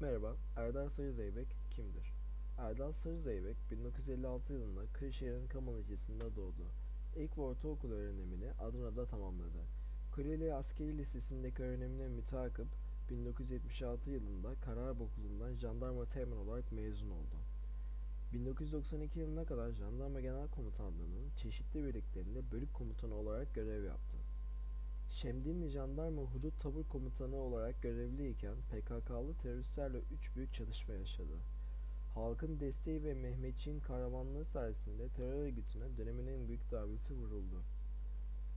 Merhaba, Erdal Sarı Zeybek kimdir? Erdal Sarı Zeybek, 1956 yılında Kırşehir'in Kaman ilçesinde doğdu. İlk ve ortaokul öğrenimini Adana'da tamamladı. Kuleli Askeri Lisesi'ndeki öğrenimine müteakip 1976 yılında Kararp Okulu'ndan jandarma teğmen olarak mezun oldu. 1992 yılına kadar Jandarma Genel Komutanlığı'nın çeşitli birliklerinde bölük komutanı olarak görev yaptı. Şemdinli Jandarma Hudut Tabur Komutanı olarak görevliyken PKK'lı teröristlerle üç büyük çatışma yaşadı. Halkın desteği ve Mehmetçiğin kahramanlığı sayesinde terör örgütüne dönemin en büyük darbesi vuruldu.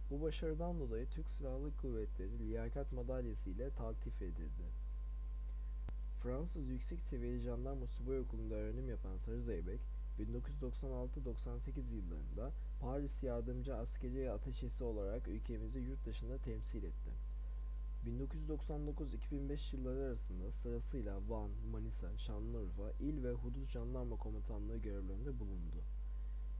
Bu başarıdan dolayı Türk Silahlı Kuvvetleri Liyakat Madalyası ile taltif edildi. Fransız Yüksek Seviyeli Jandarma Subay Okulu'nda öğrenim yapan Sarı Zeybek, 1996-98 yıllarında Paris Yardımcı Askeri Ateşesi olarak ülkemizi yurt dışında temsil etti. 1999-2005 yılları arasında sırasıyla Van, Manisa, Şanlıurfa, İl ve Hudut Jandarma Komutanlığı görevlerinde bulundu.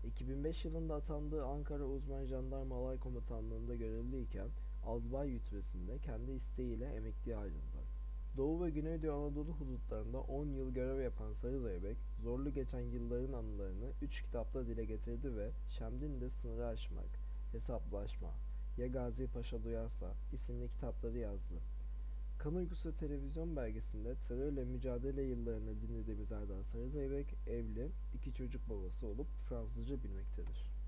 2005 yılında atandığı Ankara Uzman Jandarma Alay Komutanlığı'nda görevliyken albay rütbesinde kendi isteğiyle emekliye ayrıldı. Doğu ve Güneydoğu Anadolu hudutlarında 10 yıl görev yapan Sarı Zeybek, zorlu geçen yılların anılarını 3 kitapta dile getirdi ve Şemdin'de Sınırı Aşmak, Hesaplaşma, Ya Gazi Paşa Duyarsa isimli kitapları yazdı. Kan Uykusu televizyon belgesinde terörle mücadele yıllarını dinlediğimiz Erdal Sarı Zeybek evli, iki çocuk babası olup Fransızca bilmektedir.